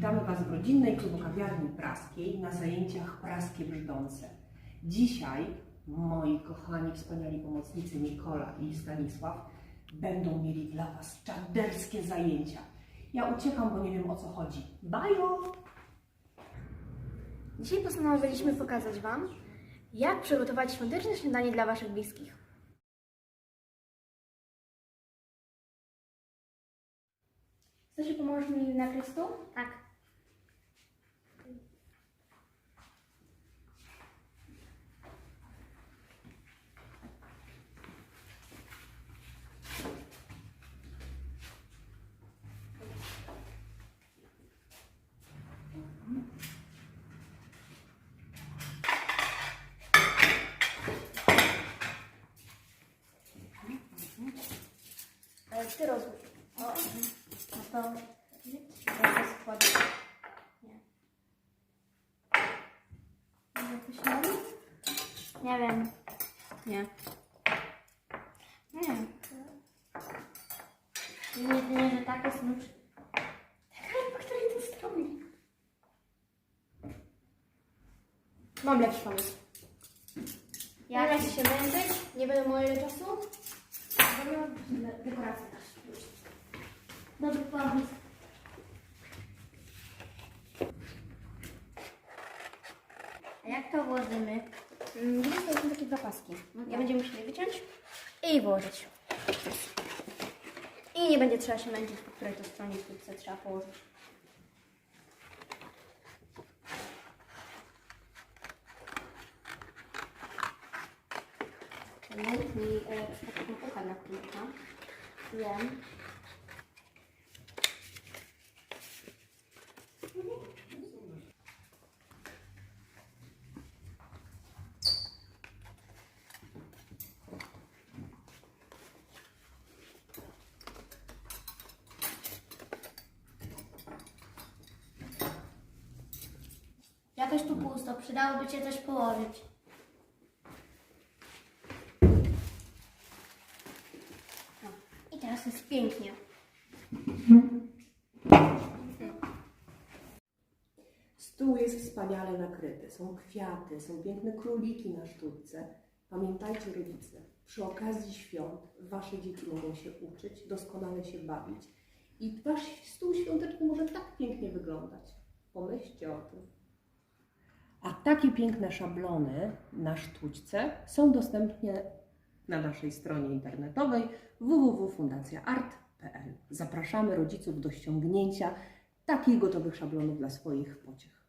Witamy Was w rodzinnej klubokawiarni praskiej na zajęciach praskie brzdące. Dzisiaj moi kochani, wspaniali pomocnicy Nikola i Stanisław będą mieli dla Was czarderskie zajęcia. Ja uciekam, bo nie wiem o co chodzi. Bajo! Dzisiaj postanowiliśmy pokazać Wam, jak przygotować świąteczne śniadanie dla Waszych bliskich. Stasiu, pomożesz mi nakryć stół? Tak. Ty rozłóż. O, no to... Ja to składam. Nie. Jakoś nowy? Nie wiem. Nie. Nie. Jedynie, że tak. Tak, to stronie. Mam lepszy pomysł. Ja teraz się męczyć, nie będę mojego czasu. Będę dekoracje też. Dobry pomysł. A jak to włożymy? Widzisz, to są takie dwa paski. Ja będziemy musieli wyciąć i włożyć. I nie będzie trzeba się męczyć, po której to stronie wkrótce trzeba położyć. Mów mi e, taką ucha na klucza. Wiem. Jakoś tu pusto, przydałoby się coś położyć. No. I teraz jest pięknie. Stół jest wspaniale nakryty. Są kwiaty, są piękne króliki na sztuce. Pamiętajcie, rodzice, przy okazji świąt wasze dzieci mogą się uczyć, doskonale się bawić. I wasz stół świąteczny może tak pięknie wyglądać. Pomyślcie o tym. A takie piękne szablony na sztućce są dostępne na naszej stronie internetowej www.fundacjaart.pl. Zapraszamy rodziców do ściągnięcia takich gotowych szablonów dla swoich pociech.